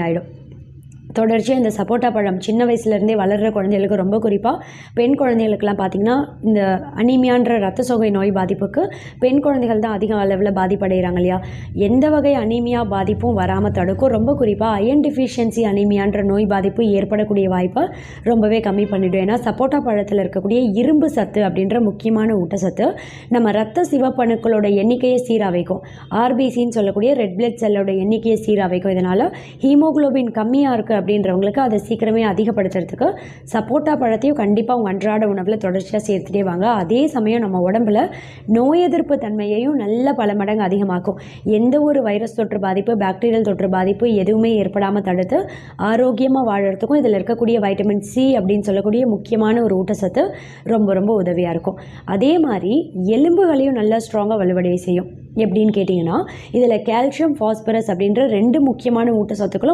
ആയിടും தொடர்ச்சியாக இந்த சப்போட்டா பழம் சின்ன வயசுலேருந்தே வளர்கிற குழந்தைகளுக்கு ரொம்ப குறிப்பாக பெண் குழந்தைகளுக்கெல்லாம் பார்த்திங்கன்னா இந்த அனீமியான்ற ரத்த சோகை நோய் பாதிப்புக்கு பெண் குழந்தைகள் தான் அதிக அளவில் பாதிப்படைகிறாங்க இல்லையா? எந்த வகை அனீமியா பாதிப்பும் வராமல் தடுக்கும்? ரொம்ப குறிப்பாக அயன் டிஃபிஷியன்சி அனீமியான்ற நோய் பாதிப்பு ஏற்படக்கூடிய வாய்ப்பை ரொம்பவே கம்மி பண்ணிவிடும் ஏன்னா சப்போட்டா பழத்தில் இருக்கக்கூடிய இரும்பு சத்து அப்படின்ற முக்கியமான ஊட்டச்சத்து நம்ம ரத்த சிவப்பணுக்களோட எண்ணிக்கையை சீராக வைக்கும் ஆர்பிசின்னு சொல்லக்கூடிய ரெட் பிளட் செல்லோட எண்ணிக்கையை சீராக வைக்கும் இதனால் ஹீமோகுளோபின் கம்மியாக இருக்குது அப்படின்றவங்களுக்கு அதை சீக்கிரமே அதிகப்படுத்துறதுக்கு சப்போட்டா பழத்தையும் கண்டிப்பாக உங்கள் அன்றாட உணவில் தொடர்ச்சியாக சேர்த்துட்டே வாங்க. அதே சமயம் நம்ம உடம்புல நோய் எதிர்ப்பு தன்மையையும் நல்ல பல மடங்கு அதிகமாக்கும். எந்த ஒரு வைரஸ் தொற்று பாதிப்பு பாக்டீரியல் தொற்று பாதிப்பு எதுவுமே ஏற்படாமல் தடுத்து ஆரோக்கியமாக வாழறதுக்கும் இதில் இருக்கக்கூடிய வைட்டமின் சி அப்படின்னு சொல்லக்கூடிய முக்கியமான ஒரு ஊட்டச்சத்து ரொம்ப ரொம்ப உதவியாக இருக்கும். அதே மாதிரி எலும்புகளையும் நல்லா ஸ்ட்ராங்காக வலுவடைய செய்யும். எப்படின்னு கேட்டிங்கன்னா இதில் கால்சியம் ஃபாஸ்பரஸ் அப்படின்ற ரெண்டு முக்கியமான ஊட்டச்சத்துக்களும்